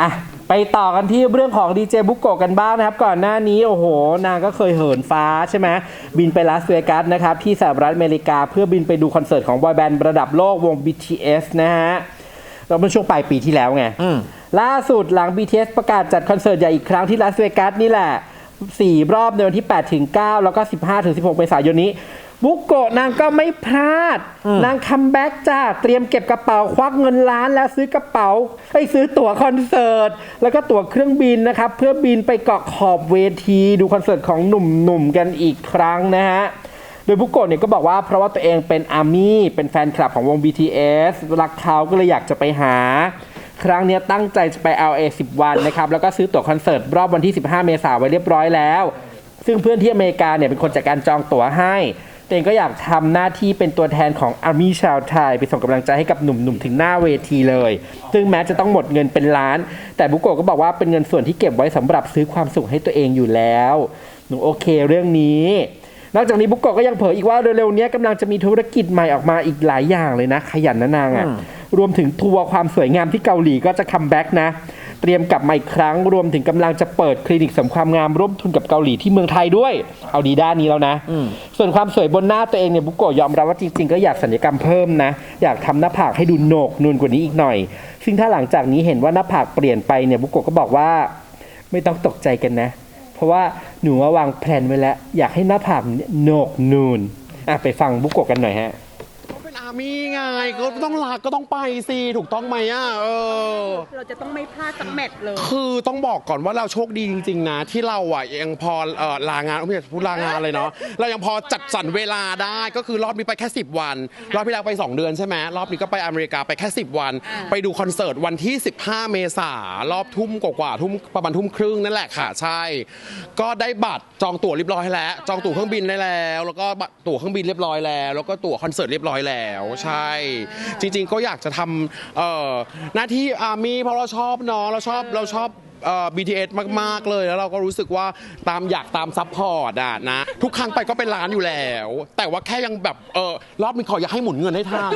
อะไปต่อกันที่เรื่องของดีเจบุกโกะกันบ้างนะครับ ก่อนหน้านี้โอ้โห นางก็เคยเหินฟ้าใช่ไหมบินไปลาสเวกัสนะครับ ที่สหรัฐอเมริกาเพื่อบินไปดูคอนเสิร์ตของบอยแบนด์ระดับโลกวง BTS นะฮะเราเป็นช่วงปลายปีที่แล้วไงอืมล่าสุดหลัง BTS ประกาศจัดคอนเสิร์ตใหญ่อีกครั้งที่ลาสเวกัสนี่แหละ 4 รอบในวันที่8ถึง9แล้วก็ 15ถึง16เมษายนนี้ บุกโกะนางก็ไม่พลาด นางคัมแบ็กจ้าเตรียมเก็บกระเป๋าควักเงินล้านแล้วซื้อกระเป๋าไอ้ยซื้อตั๋วคอนเสิร์ต แล้วก็ตั๋วเครื่องบินนะครับ เพื่อบินไปเกาะขอบเวทีดูคอนเสิร์ตของหนุ่มๆกันอีกครั้งนะฮะโดยบุกโกะเนี่ยก็บอกว่าเพราะว่าตัวเองเป็นอาร์มี่เป็นแฟนคลับของวง BTS รักเขาก็เลยอยากจะไปหา ครั้งเนี้ยตั้งใจจะไป LA 10 วันนะครับ แล้วก็ซื้อตั๋วคอนเสิร์ตรอบวันที่ 15 เมษายนไว้เรียบร้อยแล้ว ซึ่งเพื่อนที่อเมริกาเนี่ยเป็นคนจัดการจองตั๋วให้ ตัวเองก็อยากทำหน้าที่เป็นตัวแทนของอาร์มี่ชาวไทย ไปส่งกำลังใจให้กับหนุ่มๆ ถึงหน้าเวทีเลย ซึ่งแม้จะต้องหมดเงินเป็นล้าน แต่บุกโกะก็บอกว่าเป็นเงินส่วนที่เก็บไว้สำหรับซื้อความสุขให้ตัวเองอยู่แล้ว หนูโอเคเรื่องนี้นอกจากนี้บุกโกะก็ยังเผยอีกว่าเร็วๆนี้กำลังจะมีธุรกิจใหม่ออกมาอีกหลายอย่างเลยนะ ขยันนะนางอะ่ะรวมถึงทัวร์ความสวยงามที่เกาหลีก็จะคัมแบ็กนะ เตรียมกลับมาอีกครั้ง รวมถึงกำลังจะเปิดคลินิกเสริมความงามร่วมทุนกับเกาหลีที่เมืองไทยด้วย เอาดีด้านนี้แล้วนะ ส่วนความสวยบนหน้าตัวเองเนี่ยบุกโกะยอมรับว่าจริง ๆ ก็อยากสัญญกรรมเพิ่มนะ อยากทำหน้าผากให้ดูโหนกนูนกว่านี้อีกหน่อย ซึ่งถ้าหลังจากนี้เห็นว่าหน้าผากเปลี่ยนไปเนี่ยบุกโกะก็บอกว่า ไม่ต้องตกใจกันนะ เพราะว่าหนูว่าวางแผนไว้แล้ว อยากให้หน้าผากเนี่ยโหนกนูนอะไปฟังบุกโกะกันหน่อยฮะก็เป็นอาร์ มี่ไงก็ต้องรักก็ต้องไปสิถูกต้องไหมอะเออ เราจะต้องไม่พลาดสักแมตช์เลย คือต้องบอกก่อนว่าเราโชคดีจริงๆนะ ที่เราอะยังพอเอ่อลางานไม่อยากจะพูดลางานเลยเนาะเรายังพอจัดสรรเวลาได้ก็คือรอบนี้ไปแค่ 10 วัน รอบที่แล้วไป 2 เดือนใช่ไหมรอบนี้ก็ไปอเมริกาไปแค่ 10 วันอ่าไปดูคอนเสิร์ตวันที่ 15 เมษารอบทุ่มกว่าๆทุ่มประมาณทุ่มครึ่งนั่นแหละค่ะใช่ ก็ได้บัตรจองตั๋วเรียบร้อยแล้ว จองตั๋วเครื่องบินได้แล้ว แล้วก็บัตรตั๋วเครื่องบินเรียบร้อยแล้ว แล้วก็ตั๋วคอนเสิร์ตเรียบร้อยแล้วใช่ จริง ๆ ก็อยากจะทำเอ่อหน้าที่อามีเพราะเราชอบเนาะเราชอบเราชอบ เอ่อ BTS มากๆเลย แล้วเราก็รู้สึกว่าตามอยากตามซัพพอร์ตอะนะ ทุกครั้งไปก็เป็นร้านอยู่แล้ว แต่ว่าแค่ยังแบบเออรอบนี้ขออยากให้หมุนเงินให้ทัน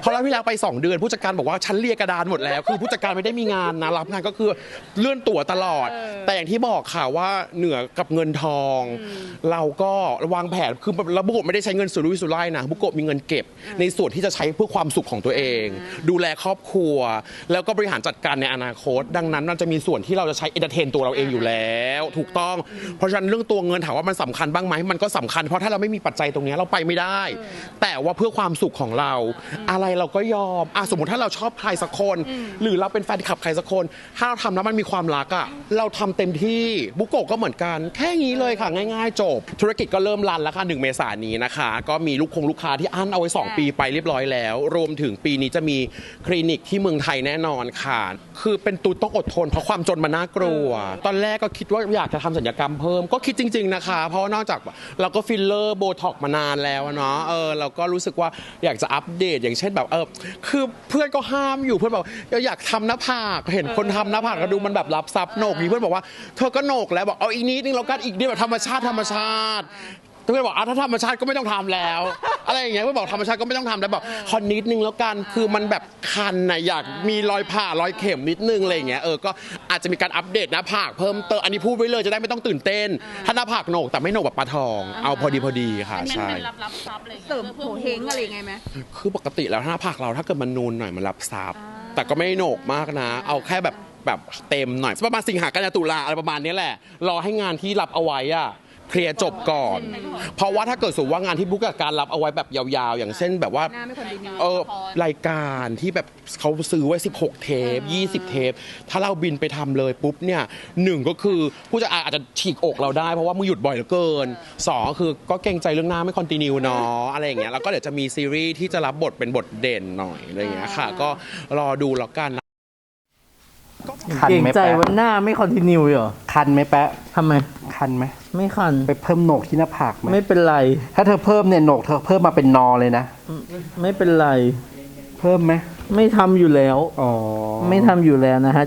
เพราะรอบที่แล้วไป 2 เดือน ผู้จัดการบอกว่าฉันเรียกกระดานหมดแล้ว คือผู้จัดการไม่ได้มีงานนะรับงานก็คือเลื่อนตั๋วตลอด แต่อย่างที่บอกค่ะว่าเหนือกับเงินทอง เราก็วางแผนคือระบุไม่ได้ใช้เงินสุรุ่ยสุร่ายนะบุโกะมีเงินเก็บ ในส่วนที่จะใช้เพื่อความสุขของตัวเอง ดูแลครอบครัว แล้วก็บริหารจัดการในอนาคต ดังนั้นมันจะมีส่วนที่เราจะใช้เอนเตอร์เทนตัวเราเองอยู่แล้ว ถูกต้อง เพราะฉะนั้นเรื่องตัวเงินถามว่ามันสำคัญบ้างไหมมันก็สำคัญเพราะถ้าเราไม่มีปัจจัยตรงนี้เราไปไม่ได้ แต่ว่าเพื่อความสุขของเรา อะไรเราก็ยอมอะสมมติถ้าเราชอบใครสักคน หรือเราเป็นแฟนคลับใครสักคน ถ้าเราทำแล้วมันมีความรักอะเราทำเต็มที่บุโกะก็เหมือนกันแค่นี้เลยค่ะง่าย ๆ จบ ธุรกิจก็เริ่มรันแล้วค่ะ1เมษายนนี้นะคะ ก็มีลูกคงลูกค้าที่อั้นเอาไว้ 2 ปีไปเรียบร้อยแล้ว รวมถึงปีนี้จะมีคลินิกที่เมืองไทยแน่นอนค่ะคือเป็นตูต้องอดทนเพราะความจนมันน่ากลัว ตอนแรกก็คิดว่าอยากจะทำสัญญกรรมเพิ่ม ก็คิดจริง ๆนะคะ เพราะว่านอกจากเราก็ฟิลเลอร์โบท็อกมานานแล้วอะเนาะ เออเราก็รู้สึกว่าอยากจะอัปเดต อย่างเช่นแบบเออ คือเพื่อนก็ห้ามอยู่เพื่อนบอกอยากทำหน้าผากเห็นคนทำหน้าผากก็ดูมันแบบรับซับโหนกนี้เพื่อนบอกว่าเธอก็โหนกแล้วบอกเอาอีกนิดนึงแล้วกันอีกนิดแบบธรรมชาติธรรมชาติ เพื่อนบอกอะถ้าธรรมชาติก็ไม่ต้องทำแล้ว อะไรอย่างเงี้ยเพื่อนบอกธรรมชาติก็ไม่ต้องทำแล้วบอกคอนนิดนึงแล้วกันคือมันแบบคันนะอยากมีรอยผ่ารอยเข็มนิดนึงอะไรอย่างเงี้ยเออก็อาจจะมีการอัปเดตหน้าผากเพิ่มเติมอันนี้พูดไว้เลยจะได้ไม่ต้องตื่นเต้น ถ้าหน้าผากโหนกแต่ไม่โหนกแบบปลาทอง เอาพอดีพอดีค่ะใช่ รับรับทรัพย์อะไรอย่างเสริเงี้ยมโหเฮงอะไรยังไงไหมคือปกติแล้วหน้าผากเราถ้าเกิดมันนูนหน่อยมันรับซับแต่ก็ไม่โหนกมากนะ เอาแค่แบบแบบเต็มหน่อยประมาณสิงหากันยาตุลาอะไรประมาณนี้แหละรอให้งานที่รับเอาไว้อะ เคลียร์จบก่อน เพราะว่าถ้าเกิดสมมติว่างานที่บุ๊กกับการรับเอาไว้แบบยาวๆ อย่างเช่นแบบว่าหน้าไม่คอนดิเนียเออรายการที่แบบเขาซื้อไว้ 16 เทป 20 เทป ถ้าเราบินไปทำเลยปุ๊บเนี่ยหนึ่งก็คือผู้จะอาจจะฉีกอกเราได้เพราะว่ามึงหยุดบ่อยเหลือเกินสองก็คือก็เกรงใจเรื่องหน้าไม่คอนติเนียเนาะอะไรอย่างเงี้ยแล้วก็เดี๋ยวจะมีซีรีส์ที่จะรับบทเป็นบทเด่นหน่อยอะไรอย่างเงี้ยค่ะ ก็รอดูแล้วกันนะ คันเก่งไหมใจแปะวันหน้าไม่คอนติเนียเหรอคันไหมแปะทำไม คันไหมไม่คัน ไปเพิ่มโหนกที่หน้าผากไหมไม่เป็นไร ถ้าเธอเพิ่มเนี่ยโหนกเธอเพิ่มมาเป็นนอเลยนะไม่เป็นไร เพิ่มไหมไม่ทำอยู่แล้ว อ๋อไม่ทำอยู่แล้วนะฮะ